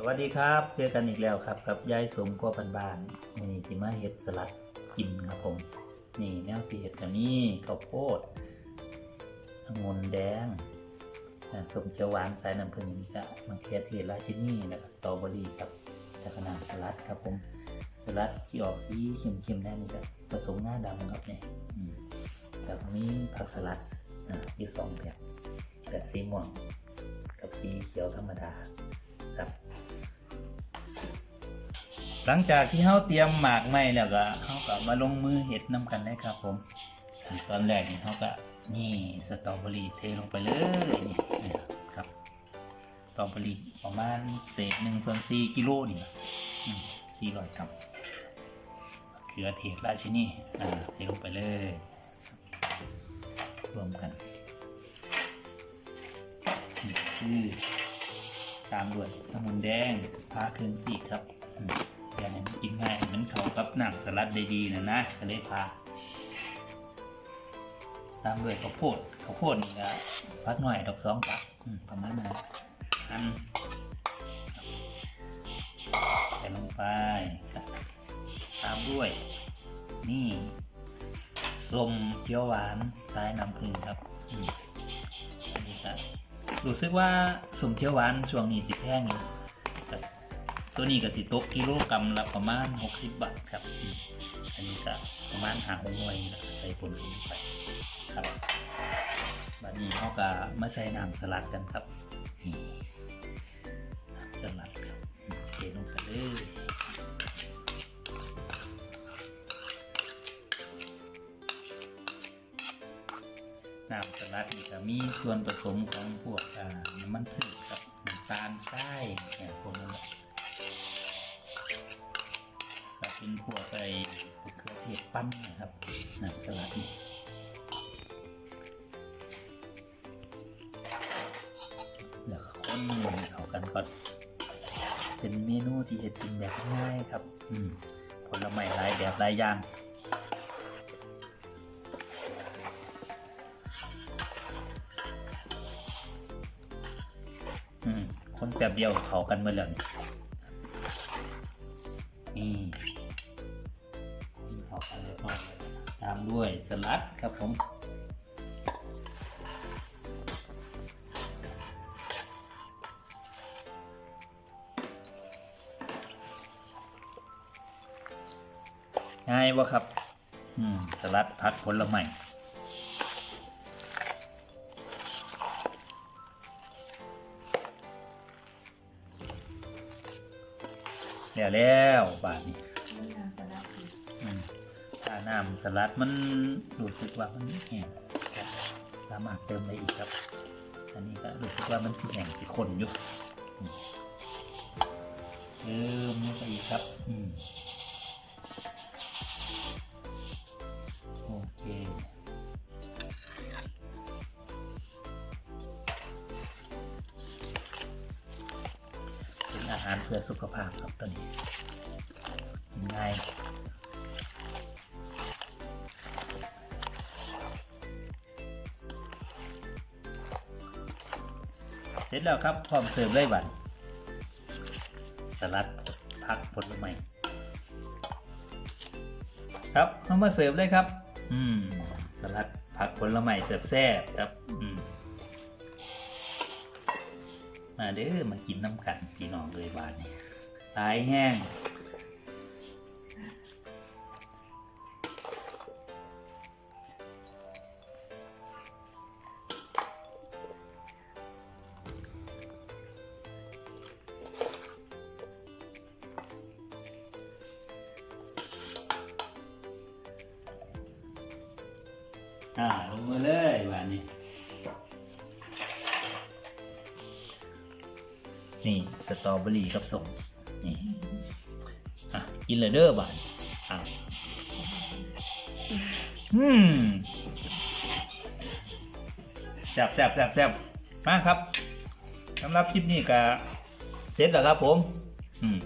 สวัสดีครับ เจอกันอีกแล้วครับ กับยายสมกัวบานๆมื้อนี่สิมาเฮ็ดสลัดกินครับผม นี่แนวสิเฮ็ดก็มีข้าวโพดองุ่นแดงสมเขียวหวานสายน้ำผึ้งก็มะเขือเทศราชินีแล้วก็สตรอเบอรี่ครับแล้วก็น้ำสลัดครับผมสลัดที่ออกสีเข้มๆแน่นี่ก็ผสมงาดำครับเนี่ยแล้วก็มีผักสลัดอ่าอีกสองแบบแบบสีม่วงกับสีเขียวธรรมดาครับ หลังจากที่เขาเตรียมหมากไม้แล้วก็เขาก็มาลงมือเห็ดน้ำกันได้ครับ ผมขั้นตอนแรกนี่เขาก็นี่สตรอเบอรี่เทลงไปเลยนี่ครับสตรอเบอรี่ประมาณเศษหนึ่งส่วนสี่กิโลนี่สี่ร้อยกรัมมะเขือเทศราชินีอ่าเทลงไปเลย รวมกันคือตามด้วยขนแดงพาเครื่องสีครับ อยากให้มันกินง่ายมันเข้ากับหนังสลัดได้ดีนะนะก็เลยพาตามด้วยข้าวโพดข้าวโพดนี่ก็พักหน่อยดอกสองปักประมาณนั้นอันใส่ลงไปตามด้วย นี่ส้มเขียวหวานสายน้ำผึ้งครับอันนี้ก็รู้สึกว่าส้มเขียวหวานช่วงนี้สิแพงอยู่ครับ ตัวนี้ก็สิตกกิโลกรัมละประมาณ 60 บาทครับอืมอันนี้ก็ประมาณหาหกหน่วยนี่แหละใส่ผลลงไปครับบัดนี้เขาก็มาใส่น้ำสลัดกันครับนี่น้ำสลัดครับอืมเทลงไปเลยน้ำสลัดนี่ก็มีส่วนผสมของพวกอ่าน้ำมันพืชครับน้ำตาลทรายเนี่ยพวกนั้นแหละ เป็นพวกไอ้มะเขือเทศปั้นนะครับน้ำสลัดนี่แล้วก็คนเข้ากันก่อนเป็นเมนูที่จะกินแบบง่ายครับ อืมผลไม้หลายแบบหลายอย่างอืมคนแบบเดียวเขากันเมื่อแล้วนี่นี่ามด้วยสลัดครับผมง่ายวะครับ อืม สลัดผักผลไม้แล้วแล้วบาทนี้ น้ำสลัดมันรู้สึกว่ามันแห้งสามารถเติมได้อีกครับ อันนี้ก็รู้สึกว่ามันสีแห้งสีข้นอยู่เติมลงไปอีกครับอืโอเคเป็นอาหารเพื่อสุขภาพครับตัวนี้กินง่าย เสร็จแล้วครับพร้อมเสิร์ฟได้บันสลัดผักผลไม้ครับเอามาเสิร์ฟเลยครับ อืมสลัดผักผลไม้เสิร์ฟแซ่บครับอืมมาเด้อมากินน้ำกันพี่น้องเลยบานนี้ตายแห้ง อ่าลงมือเลยบานนี้ นี่สตรอเบอรี่กับส้มนี่อะกินเลยเด้อบานอะอืมแซ่บแซ่บแซ่บแซ่บมาครับสำหรับคลิปนี้ก็เสร็จแล้วครับผม อืม